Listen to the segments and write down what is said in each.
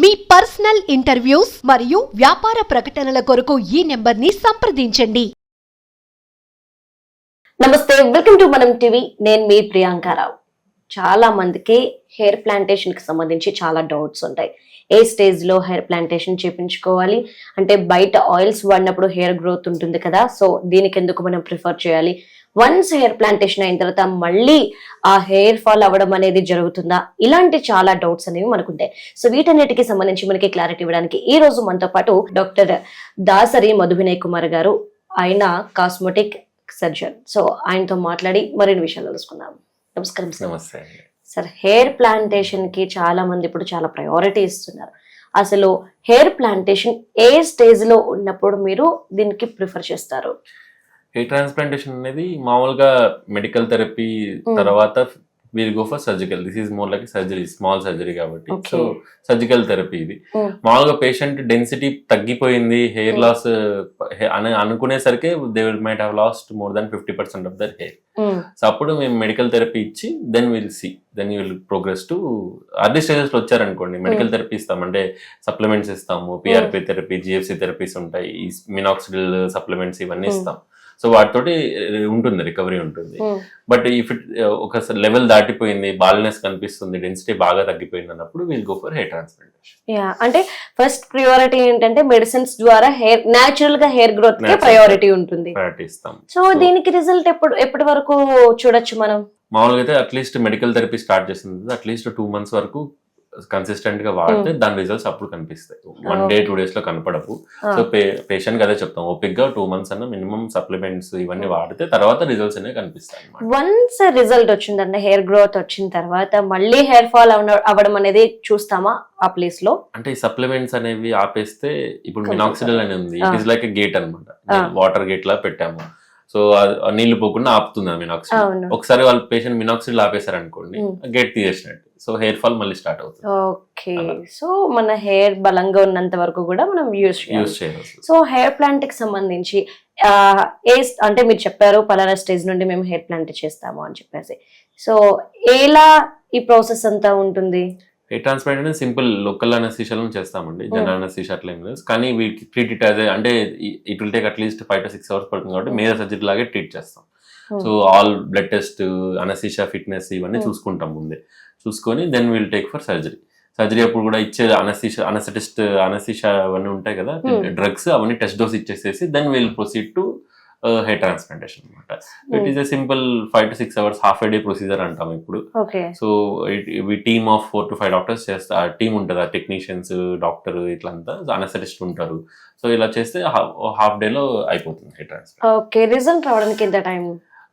మీ personal interviews మరియు వ్యాపార ప్రకటనల కొరకు ఈ నెంబర్ని సంప్రదించండి. నమస్తే వెల్కమ్ టు మనం టీవీ. నేను మీ ప్రియాంకారావు చాలా మందికి హెయిర్ ప్లాంటేషన్కి సంబంధించి చాలా డౌట్స్ ఉంటాయి. ఏ స్టేజ్లో హెయిర్ ప్లాంటేషన్ చేపించుకోవాలి? అంటే బయట ఆయిల్స్ వాడినప్పుడు హెయిర్ గ్రోత్ ఉంటుంది కదా సో దీనికి ఎందుకు మనం ప్రిఫర్ చేయాలి? వన్స్ హెయిర్ ప్లాంటేషన్ అయిన తర్వాత మళ్ళీ ఆ హెయిర్ ఫాల్ అవ్వడం అనేది జరుగుతుందా? ఇలాంటి చాలా డౌట్స్ అనేవి మనకు ఉంటాయి సో వీటన్నిటికి సంబంధించి మనకి క్లారిటీ ఇవ్వడానికి ఈ రోజు మనతో పాటు డాక్టర్ దాసరి మధువినయ్ కుమార్ గారు ఆయన కాస్మెటిక్ సర్జన్ సో ఆయనతో మాట్లాడి మరిన్ని విషయాలు తెలుసుకుందాం. నమస్కారం సార్. నమస్తే సార్ హెయిర్ ప్లాంటేషన్కి చాలా మంది ఇప్పుడు చాలా ప్రయారిటీ ఇస్తున్నారు. అసలు హెయిర్ ప్లాంటేషన్ ఏ స్టేజ్లో ఉన్నప్పుడు మీరు దీనికి ప్రిఫర్ చేస్తారు? హెయిర్ ట్రాన్స్ప్లాంటేషన్ అనేది మామూలుగా మెడికల్ థెరపీ. తర్వాత we'll go for surgical. This is more like surgery small surgery కాబట్టి. సో సర్జికల్ థెరపీ ఇది. Mm. మామూలుగా పేషెంట్ డెన్సిటీ తగ్గిపోయింది హెయిర్. లాస్ అని అనుకునేసరికి they will might have lost more than fifty percent of their hair so అప్పుడు మేము medical therapy ఇచ్చి then will see then you will progress to early స్టేజెస్లో వచ్చారనుకోండి. Medical therapy ఇస్తాం. అంటే సప్లిమెంట్స్ ఇస్తాము పిఆర్పి థెరపీ జిఎఫ్సి థెరపీస్ ఉంటాయి minoxidil supplements ఇవన్నీ Mm. ఇస్తాం. సో వాటితోటి ఉంటుంది రికవరీ ఉంటుంది. బట్ ఇఫ్ ఇట్ ఒక లెవెల్ దాటిపోయింది బాల్నెస్ కనిపిస్తుంది డెన్సిటీ బాగా తగ్గిపోయింది అన్నప్పుడు will go for hair transplantation yeah అంటే ఫస్ట్ ప్రియారిటీ ఏంటంటే మెడిసిన్స్ ద్వారా హెయిర్ న్యాచురల్గా హెయిర్ గ్రోత్కి. ప్రయారిటీ ఉంటుంది. ప్రయారిటీ ఇస్తాం. సో దీనికి రిజల్ట్ ఎప్పుడు ఎప్పటి వరకు చూడొచ్చు మనం? మామూలుగా అయితే at least medical therapy start చేసింది అట్లీస్ట్ టూ మంత్స్ వరకు కన్సిస్టెంట్గా వాడితే దాని రిజల్ట్స్ అప్పుడు కనిపిస్తాయి. వన్ డే టూ డేస్లో కనపడవు. సో పేషెంట్ అదే చెప్తాం. ఓపిక్గా టూ మంత్స్ అన్న మినిమం సప్లిమెంట్స్ ఇవన్నీ వాడితే తర్వాత రిజల్ట్స్ అనేవి కనిపిస్తాయి వన్స్ రిజల్ట్ వచ్చిందంటే హెయిర్ గ్రోత్ వచ్చిన తర్వాత మళ్ళీ హెయిర్ ఫాల్ అవ్వడం అనేది చూస్తామా ఆ ప్లేస్లో? అంటే ఈ సప్లిమెంట్స్ అనేవి ఆపేస్తే ఇప్పుడు మినాక్సిడల్ అని ఉంది. ఇట్. ఈస్ లైక్ గేట్ అనమాట. వాటర్ గేట్ లా పెట్టాము. సో నీళ్ళు పోకుండా ఆపుతుంది మినాక్సిడల్ ఒకసారి వాళ్ళ పేషెంట్ మినాక్సిడల్ ఆపేశారు అనుకోండి. గేట్ తీసేసినట్టు. సో హెయిర్ ఫాల్ మళ్ళీ స్టార్ట్ అవుతుంది. ఓకే. సో మన హెయిర్ బలంగా ఉన్నంత వరకు కూడా మనం చేయాలి. యూస్ చేయాల్సి సో హెయిర్ ప్లాంట్కి సంబంధించి ఏ అంటే మీరు చెప్పారు పలానా స్టేజ్ నుండి మేము హెయిర్ ప్లాంట్ చేస్తాము అని చెప్పేసి. సో ఎలా ఈ ప్రాసెస్ అంతా ఉంటుంది? హెయిర్ ట్రాన్స్ప్లాంట్ అనేది సింపుల్ లోకల్ అనస్థిషియాలను చేస్తామండి. జనరల్ అనస్థిషియా అట్లా ఏం లేదు. కానీ వీటికి ట్రీట్ ఇట్ యాజ్ అంటే it will take at least five to six hours పడుతుంది కాబట్టి మేజర్ సర్జరీ లాగే ట్రీట్ చేస్తాం. So all blood test anaesthesia fitness ఇవన్నీ Hmm. చూసుకుంటాం ముందే. చూసుకొని then will take for surgery surgery అప్పుడు కూడా ఇచ్చే అనస్థిషియా అనస్థెటిస్ట్ అనస్థిషియా అవన్నీ ఉంటాయి కదా? Hmm. డ్రగ్స్ అవన్నీ test dose ఇచ్చేసేసి then will proceed to hair transplantation అనమాట it is a simple five to six hours half a day procedure అంటాం ఇప్పుడు. సో ఈ team of four to five doctors చేస్తారు ఆ టీమ్ ఉంటుంది ఆ టెక్నీషియన్స్ డాక్టర్ ఇట్లంతా అనస్థెటిస్ట్ ఉంటారు. సో ఇలా చేస్తే హాఫ్ డేలో అయిపోతుంది హెయిర్ ట్రాన్స్ఫర్ ఓకే రిజల్ట్ రావడానికి ఎంత టైం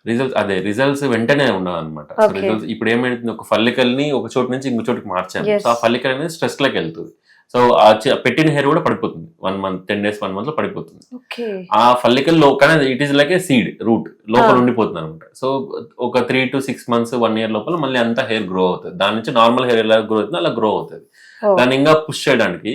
రిజల్ట్స్ అదే రిజల్ట్స్ వెంటనే ఉండవు అనమాట సో. రిజల్ట్స్ ఇప్పుడు ఏమైతుంది ఒక ఫల్లికల్ని ఒక చోటు నుంచి ఇంకో చోటుకి Yes. సో ఆ ఫల్లికల్ అనేది స్ట్రెస్లోకి వెళ్తుంది. సో ఆ పెట్టిన హెయిర్ కూడా పడిపోతుంది. One month ten days one మంత్లో పడిపోతుంది. ఆ ఫల్లికల్లో కానీ it is like a seed root లోపల Ah. ఉండిపోతుంది అనమాట సో ఒక three to six months one year లోపల మళ్ళీ అంతా హెయిర్ గ్రో అవుతుంది. దాని నుంచి నార్మల్ హెయిర్ ఎలా గ్రో అవుతుంది అలా గ్రో అవుతుంది. దాన్ని ఇంకా పుష్ చేయడానికి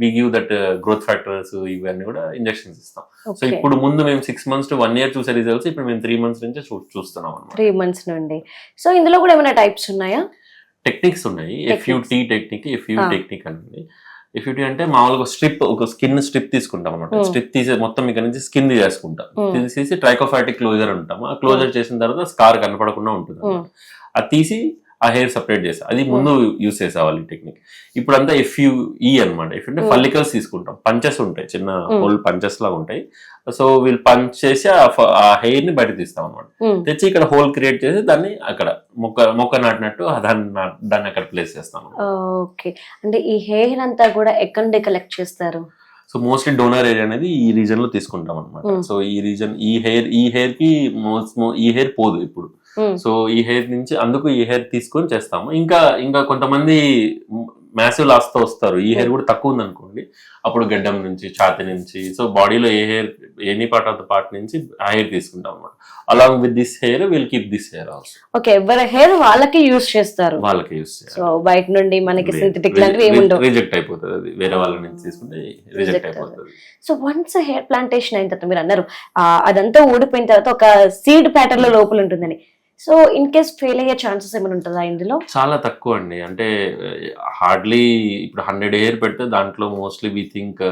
we give that growth factors ఇవన్నీ కూడా ఇంజెక్షన్స్ ఇస్తాం. సో ఇప్పుడు ముందు మేము six months to one year చూసే రిజల్ట్స్ ఇప్పుడు మేము త్రీ మంత్స్ నుంచి చూస్తున్నాం త్రీ మంత్స్ నుండి. సో ఇందులో కూడా ఏమైనా టైప్స్ ఉన్నాయా? టెక్నిక్స్ ఉన్నాయి. FUT technique FU. టెక్నిక్ అనేది ఎఫ్యూటీ అంటే మామూలుగా స్ట్రిప్ ఒక స్కిన్ స్ట్రిప్ తీసుకుంటాం అనమాట. స్ట్రిప్ తీసే మొత్తం ఇక్కడ నుంచి స్కిన్ Hmm. తీసేసి ట్రైకోఫాటిక్ క్లోజర్ ఉంటాం ఆ క్లోజర్ చేసిన తర్వాత స్కార్ కనపడకుండా ఉంటుంది. అది తీసి ఆ హెయిర్ సపరేట్ చేస్తాం అది ముందు యూస్ చేసేవాళ్ళు ఈ టెక్నిక్ ఇప్పుడు అంతా ఎఫ్యూఈ అనమాట ఎఫ్ అంటే Hmm. ఫల్లికల్స్ తీసుకుంటాం. పంచెస్ ఉంటాయి. చిన్న Hmm. హోల్ పంచెస్ లాగా ఉంటాయి. సో వీళ్ళు పంచ్ చేసి ఆ హెయిర్ని బయట తీస్తాం అనమాట తెచ్చి ఇక్కడ హోల్ క్రియేట్ చేసి దాన్ని అక్కడ మొక్క మొక్క నాటినట్టు దాన్ని దాన్ని అక్కడ ప్లేస్ చేస్తాం ఓకే అంటే ఈ హెయిర్ అంతా కూడా ఎక్కడ కలెక్ట్ చేస్తారు? సో మోస్ట్లీ డోనర్ ఏరియా అనేది ఈ రీజన్లో తీసుకుంటాం అనమాట Hmm. సో ఈ రీజన్ ఈ హెయిర్ ఈ హెయిర్కి మోస్ట్ ఈ హెయిర్ పోదు ఇప్పుడు. సో ఈ హెయిర్ నుంచి అందుకు ఈ హెయిర్ తీసుకొని చేస్తాము. ఇంకా ఇంకా కొంతమంది మ్యాసివ్ లాస్తో వస్తారు. ఈ హెయిర్ కూడా తక్కువ ఉంది అనుకోండి అప్పుడు గడ్డం నుంచి ఛాతి నుంచి సో బాడీలో ఏ hair any part of the part నుంచి ఆ హెయిర్ తీసుకుంటాం అనమాట along with this hair will keep this hair also okay ఎవరి హెయిర్ వాళ్ళకి యూజ్ చేస్తారు. వాళ్ళకి యూస్ సో బయట నుండి మనకి సింథటిక్ లాంటివి రిజెక్ట్ అయిపోతుంది అది. వేరే వాళ్ళ నుంచి తీసుకుంటే Reject రిజెక్ట్ అయిపోతుంది. సో వన్స్ హెయిర్ ప్లాంటేషన్ అయిన తర్వాత మీరు అన్నారు అదంతా ఊడిపోయిన తర్వాత ఒక సీడ్ ప్యాటర్న్లో లోపల ఉంటుందని. సో ఇన్ కేస్ ఫెయిల్ అయ్యే ఛాన్సెస్ ఏమైనా ఉంటుందా ఇందులో? చాలా తక్కువ అండి. అంటే హార్డ్లీ ఇప్పుడు హండ్రెడ్ హెయిర్ పెడితే దాంట్లో mostly we think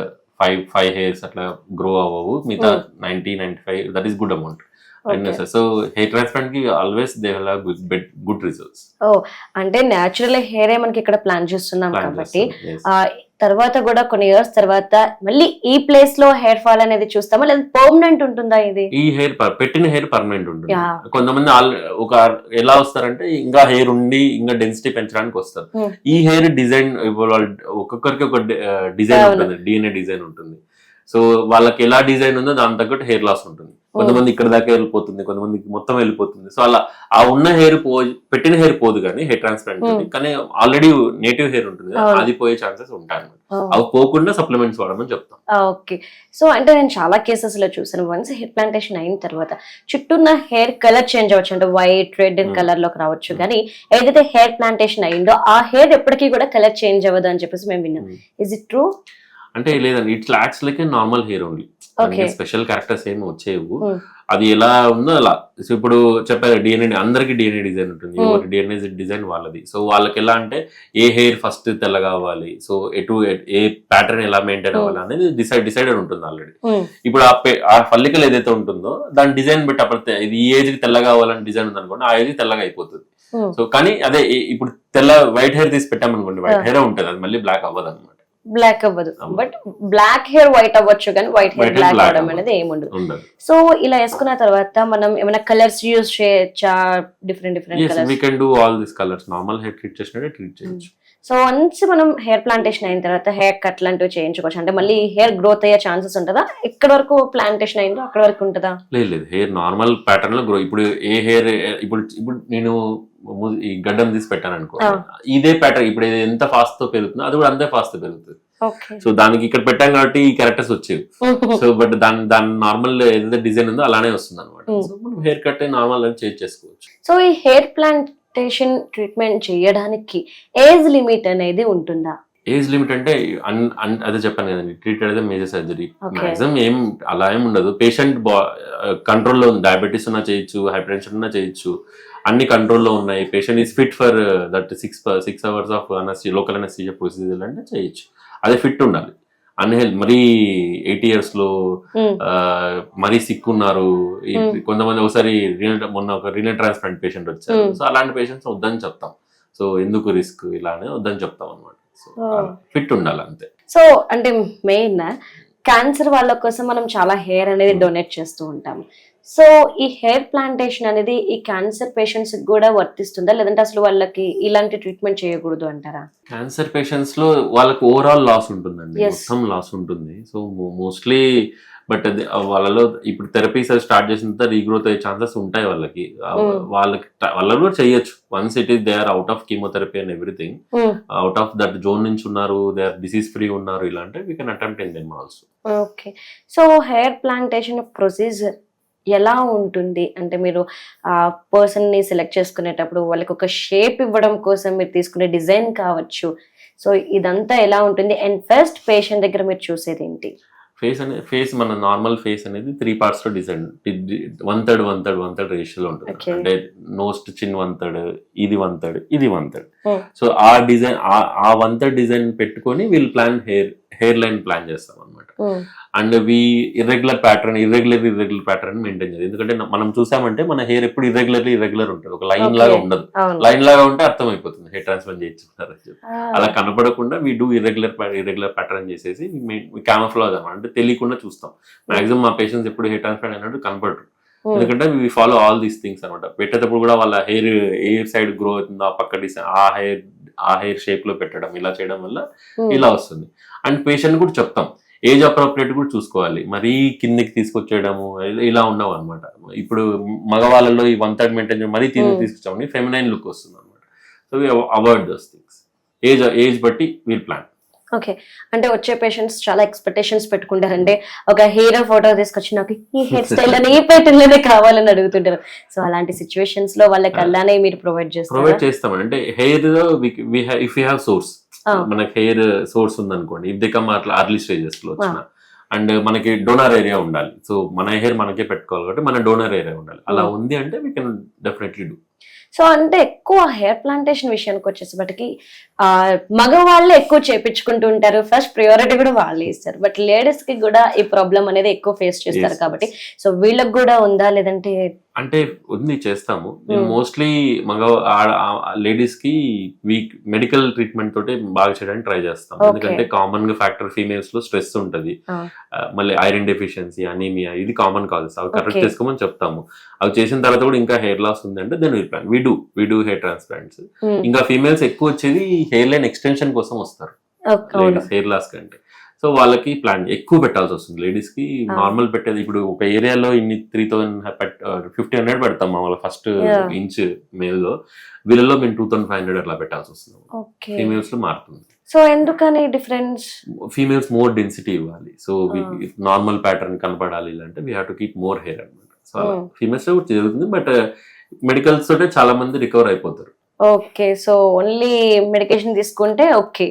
five five hairs అట్లా గ్రో అవ్వవు. మిగతా ninety ninety five that is good amount so hair ట్రాన్స్ప్లాంట్కి always they good good results అంటే న్యాచురల్ హెయిర్ మనకి ఇక్కడ ప్లాన్ చేస్తున్నాం కాబట్టి తర్వాత కూడా కొన్ని ఇయర్స్ తర్వాత మళ్ళీ ఈ ప్లేస్లో హెయిర్ ఫాల్ అనేది చూస్తామా లేదా పర్మనెంట్ ఉంటుందా ఇది ఈ హెయిర్ పెట్టిన హెయిర్ పర్మనెంట్ ఉంటుంది. కొంతమంది ఒక ఎలా వస్తారంటే ఇంకా హెయిర్ ఉండి ఇంకా డెన్సిటీ పెంచడానికి వస్తారు Hmm. ఈ హెయిర్ డిజైన్ ఒక్కొక్కరికి ఒక డిజైన్. ఉంటుంది డిఎన్ఏ డిజైన్ ఉంటుంది సో వాళ్ళకి ఎలా డిజైన్ ఉందో దాని తగ్గట్టు హెయిర్ లాస్ ఉంటుంది కొంతమంది ఇక్కడ దాకా వెళ్ళిపోతుంది కొంతమంది మొత్తం వెళ్ళిపోతుంది. సో అలా ఆ ఉన్న హెయిర్ పో పెట్టిన హెయిర్ పోదు కానీ హెయిర్ ట్రాన్స్ప్లాంట్ Hmm. కానీ ఆల్రెడీ నేటివ్ హెయిర్ ఉంటుంది. అది పోయే ఛాన్సెస్ ఉంటాయి అవి పోకుండా సప్లిమెంట్స్ వాడమని చెప్తాం. ఓకే. సో అంటే నేను చాలా కేసెస్లో చూసాను వన్స్ హెయిర్ ప్లాంటేషన్ అయిన తర్వాత చుట్టూన్న హెయిర్ కలర్ చేంజ్ అవ్వచ్చు. అంటే వైట్ రెడ్ అండ్ Hmm. కలర్లోకి రావచ్చు కానీ ఏదైతే హెయిర్ ప్లాంటేషన్ అయిందో ఆ హెయిర్ ఎప్పటికీ కూడా కలర్ చేంజ్ అవ్వదు అని చెప్పేసి మేము విన్నాం. Hmm. ఇస్ ఇట్ ట్రూ అంటే లేదండి it's locks like normal hair only. Special characters ఏమి వచ్చేవు. అది ఎలా ఉందో అలా. ఇప్పుడు చెప్పారు డిఎన్ఏ అందరికి డిఎన్ఏ డిజైన్ ఉంటుంది. ఎవరి డిఎన్ఏ డిజైన్ వాళ్ళది. సో వాళ్ళకి ఎలా అంటే ఏ హెయిర్ ఫస్ట్ తెల్లగా అవ్వాలి సో ఎటు ఏ ప్యాటర్న్ ఎలా మెయింటైన్. అవ్వాలి అనేది డిసైడ్ డిసైడెడ్ ఉంటుంది ఆల్రెడీ ఇప్పుడు ఆ ఆ ఫల్లికల్ ఏదైతే ఉంటుందో దాని డిజైన్ బట్టి అప్పుడు ఇది ఈ ఏజ్కి తెల్లగా అవ్వాలని డిజైన్ ఉంది అనుకోండి ఆ ఏజ్ తెల్లగా అయిపోతుంది. సో కానీ అదే ఇప్పుడు తెల్ల వైట్ హెయిర్ తీసి పెట్టామనుకోండి వైట్. హెయిర్ ఉంటుంది. అది మళ్ళీ బ్లాక్ అవ్వదు అనమాట బ్లాక్ అవ్వదు. బట్ బ్లాక్ హెయిర్ వైట్ అవ్వచ్చు కానీ వైట్ హెయిర్ బ్లాక్ అవడం అవ్వదు. అనేది ఏముండదు సో ఇలా వేసుకున్న తర్వాత మనం ఏమైనా కలర్స్ యూజ్ చేయొచ్చా? Different different colours we can do all this colours normal hair treat చేసినట్టే ట్రీట్ చేయొచ్చు. సో వన్స్ మనం హెయిర్ ప్లాంటేషన్ అయిన తర్వాత హెయిర్ కట్ లాంటివి చేయించుకోవచ్చు. అంటే మళ్ళీ హెయిర్ గ్రోత్ అయ్యే ఛాన్సెస్ ఉంటుందా? ఎక్కడ వరకు ప్లాంటేషన్ అయిందో అక్కడ వరకు ఉంటుందా? లేదు లేదు. హెయిర్ నార్మల్ ప్యాటర్న్లో గ్రో ఇప్పుడు ఏ హెయిర్ ఇప్పుడు ఇప్పుడు నేను ఈ గడ్డం తీసి పెట్టాను అనుకో. ఇదే ప్యాటర్న్ ఇప్పుడు ఎంత ఫాస్ట్తో పెరుగుతుందో అది కూడా అంతే ఫాస్ట్తో పెరుగుతుంది. సో దానికి ఇక్కడ పెట్టాం కాబట్టి ఈ క్యారెక్టర్స్ వచ్చేవి. సో బట్ దాని దాని నార్మల్ ఏదైతే డిజైన్ ఉందో అలానే వస్తుంది అనమాట. సో మనం హెయిర్ కట్ నార్మల్ చేంజ్ చేసుకోవచ్చు. సో ఈ హెయిర్ ప్లాంటేషన్ ట్రీట్మెంట్ చేయడానికి ఏజ్ లిమిట్ అనేది ఉంటుందా? ఏజ్ లిమిట్ అంటే అదే చెప్పాను కదండి ట్రీటెడ్ అయితే మేజర్ సర్జరీ. మాక్సిమం ఏం అలా ఏం ఉండదు. పేషెంట్ కంట్రోల్లో ఉంది డయాబెటీస్ ఉన్నా చేయొచ్చు హైపర్ టెన్షన్ ఉన్నా చేయొచ్చు. అన్ని కంట్రోల్లో ఉన్నాయి. Patient is fit for that six six hours of అనస్టీ local anaesthesia procedure అంటే చేయొచ్చు. అదే ఫిట్ ఉండాలి. అన్హెల్ మరీ ఎయిటీ ఇయర్స్లో మరీ సిక్ ఉన్నారు. కొంతమంది ఒకసారి మొన్న ఒక రీనల్ ట్రాన్స్ప్లాంట్ పేషెంట్ వచ్చారు. సో అలాంటి పేషెంట్స్ వద్దని చెప్తాం సో ఎందుకు రిస్క్ ఇలానే వద్దని చెప్తాం అనమాట సో. ఫిట్ ఉండాలి అంతే సో అంటే మెయిన్ క్యాన్సర్ వాళ్ళ కోసం మనం చాలా హెయిర్ అనేది డొనేట్ చేస్తూ ఉంటాం. సో ఈ హెయిర్ ప్లాంటేషన్ అనేది ఈ క్యాన్సర్ పేషెంట్స్ కూడా వర్తిస్తుందా? లేదంటే అసలు వాళ్ళకి ఇలాంటి ట్రీట్మెంట్ చేయకూడదు అంటారా? క్యాన్సర్ పేషెంట్స్లో వాళ్ళకి ఓవరాల్ లాస్ ఉంటుందండి. మొత్తం లాస్ ఉంటుంది. సో మోస్ట్లీ బట్ అది వాళ్ళలో ఇప్పుడు థెరపీస్ స్టార్ట్ చేసిన తర్వాత రీగ్రోత్ అయ్యే ఛాన్సెస్ ఉంటాయి వాళ్ళకి. వాళ్ళకి ట- వాళ్ళు కూడా చేయొచ్చు. Once it is they are out of chemotherapy and everything. Out of that zone నుంచి ఉన్నారు దే ఆర్ డిసీజ్ ఫ్రీ ఉన్నారు ఇలా అంటే we can attempt in them also. Okay. So hair plantation procedure ఎలా ఉంటుంది? అంటే మీరు ఆ పర్సన్ని సెలెక్ట్ చేసుకునేటప్పుడు వాళ్ళకి ఒక షేప్ ఇవ్వడం కోసం మీరు తీసుకునే డిజైన్ కావచ్చు. సో ఇదంతా ఎలా ఉంటుంది? అండ్ ఫస్ట్ పేషెంట్ దగ్గర మీరు చూసేది ఏంటి? ఫేస్ అనే ఫేస్ మన నార్మల్ ఫేస్ అనేది three పార్ట్స్లో design one third one third one third రేషియోలో ఉంటుంది. అంటే నోస్ట్ చిన్ వన్ థర్డ్ ఇది వన్ థర్డ్ ఇది వన్ థర్డ్. సో ఆ డిజైన్ ఆ వన్ థర్డ్ డిజైన్ పెట్టుకొని వీళ్ళు plan hair hair line plan చేస్తాం అనమాట and we irregular pattern irregular irregular pattern maintain చేయాలి. ఎందుకంటే మనం చూసామంటే మన హెయిర్ ఎప్పుడు ఇర్రెగ్యులర్లీ ఇర్రెగ్యులర్ ఉంటుంది. ఒక లైన్. లాగా ఉండదు. లైన్ లాగా ఉంటే అర్థం అయిపోతుంది హెయిర్ ట్రాన్స్ఫర్ చేయించుకున్నారు. అలా కనపడకుండా we do irregular irregular pattern చేసేసి క్యామఫ్లాజ్ అనమాట అంటే తెలియకుండా చూస్తాం. మాక్సిమం మా పేషెంట్స్ ఎప్పుడు హెయిర్ ట్రాన్స్ఫర్ అయినట్టు కనపడరు. ఎందుకంటే we follow all these things అనమాట పెట్టేటప్పుడు కూడా వాళ్ళ హెయిర్ ఏ సైడ్ గ్రో అవుతుందో ఆ పక్క డిసైన్ ఆ హెయిర్ ఆ హెయిర్ షేప్లో పెట్టడం ఇలా చేయడం వల్ల. ఇలా వస్తుంది. అండ్ పేషెంట్ కూడా చెప్తాం. ఏజ్ అప్రోప్రియేట్ కూడా చూసుకోవాలి. మరీ కిందకి తీసుకొచ్చేయడము ఇలా- ఉండవు అనమాట ఇప్పుడు మగవాళ్ళలో ఈ వన్ థర్డ్ మెయింటైన్ మరీ కిందకి Hmm. తీసుకొచ్చామని ఫెమినైన్ లుక్ వస్తుంది అనమాట so avoid those things age age బట్టి వీల్ ప్లాన్ ఓకే అంటే వచ్చే పేషెంట్స్ చాలా ఎక్స్పెక్టేషన్స్ పెట్టుకుంటారంటే ఒక హీరో ఫోటో తీసుకొచ్చి నాకు ఈ హెయిర్ స్టైల్ అని ఈ ప్యాటర్న్లోనే కావాలని అడుగుతుంటారు. సో అలాంటి సిచ్యువేషన్స్లో వాళ్ళకి అలానే మీరు ప్రొవైడ్ ప్రొవైడ్ చేస్తారు చేస్తాం అంటే hair if you have source. మనకి హెయిర్ సోర్స్ ఉందనుకోండి ఇఫ్ దే కమ్ అట్లా అర్లీ స్టేజెస్లో వచ్చిన. అండ్ మనకి డోనర్ ఏరియా ఉండాలి. సో మన హెయిర్ మనకే పెట్టుకోవాలి కాబట్టి మన డోనర్ ఏరియా ఉండాలి. అలా Hmm. ఉంది అంటే we can definitely do so అంటే ఎక్కువ హెయిర్ ప్లాంటేషన్ విషయానికి వచ్చేసరికి ఆ మగవాళ్ళే ఎక్కువ చేపించుకుంటూ ఉంటారు. ఫస్ట్ ప్రియారిటీ కూడా వాళ్ళే ఇస్తారు. బట్ లేడీస్కి కూడా ఈ ప్రాబ్లం అనేది ఎక్కువ ఫేస్ చేస్తారు కాబట్టి. సో వీళ్ళకి కూడా ఉందా? లేదంటే అంటే ఉంది చేస్తాము. నేను Hmm. మోస్ట్లీ మగ లేడీస్కి వీక్ మెడికల్ ట్రీట్మెంట్ తోటి బాగా చేయడానికి ట్రై చేస్తాం. ఎందుకంటే కామన్గా ఫ్యాక్టర్ ఫీమేల్స్లో స్ట్రెస్ ఉంటది. మళ్ళీ ఐరన్ డెఫిషియన్సీ అనీమియా ఇది కామన్ కాజెస్ అవి కరెక్ట్. చేసుకోమని చెప్తాము. అవి చేసిన తర్వాత కూడా ఇంకా హెయిర్ లాస్ ఉంది అంటే plan we do we do hair transplants ఇంకా ఫీమేల్స్ ఎక్కువ వచ్చేది హెయిర్ లైన్ ఎక్స్టెన్షన్ కోసం వస్తారు. హెయిర్ లాస్ కంటే. సో వాళ్ళకి ప్లాన్ ఎక్కువ పెట్టాల్సి వస్తుంది. లేడీస్కి. నార్మల్ పెట్టేది ఇప్పుడు ఒక ఏరియాలో ఇన్ని త్రీ థౌసండ్ ఫిఫ్టీ హండ్రెడ్ పెడతాం మామూలు ఫస్ట్. ఇంచ్ మేల్లో. వీళ్ళలో మేము టూ థౌసండ్ ఫైవ్ హండ్రెడ్ అట్లా పెట్టాల్సి వస్తుంది. ఫీమేల్స్లో మారుతుంది. సో ఎందుకని డిఫరెన్స్ ఫీమేల్స్ మోర్ డెన్సిటీ ఇవ్వాలి. సో. నార్మల్ ప్యాటర్న్ కనపడాలి అంటే we have to keep more hair అనమాట సో. ఫీమేల్స్లో జరుగుతుంది. బట్ మెడికల్స్ తోటే చాలా మంది రికవర్ అయిపోతారు. ఓకే సో ఓన్లీ మెడికేషన్ తీసుకుంటే ఓకే.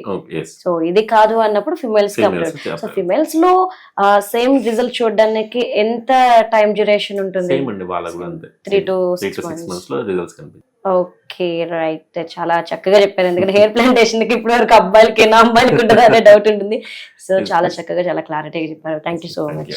సో ఇది కాదు అన్నప్పుడు ఫిమేల్స్ సో ఫిమేల్స్లో సేమ్ రిజల్ట్ చూడడానికి ఎంత టైం డ్యూరేషన్ ఉంటుంది? త్రీ టు సిక్స్ మంత్స్లో రిజల్ట్స్ ఓకే రైట్ చాలా చక్కగా చెప్పారు. ఎందుకంటే హెయిర్ ప్లాంటేషన్కి ఇప్పటి వరకు అబ్బాయిలకి నా అమ్మాయిలకి ఉంటుంది అనే డౌట్ ఉంటుంది. సో చాలా. చక్కగా చాలా క్లారిటీగా చెప్పారు. Thank you so much.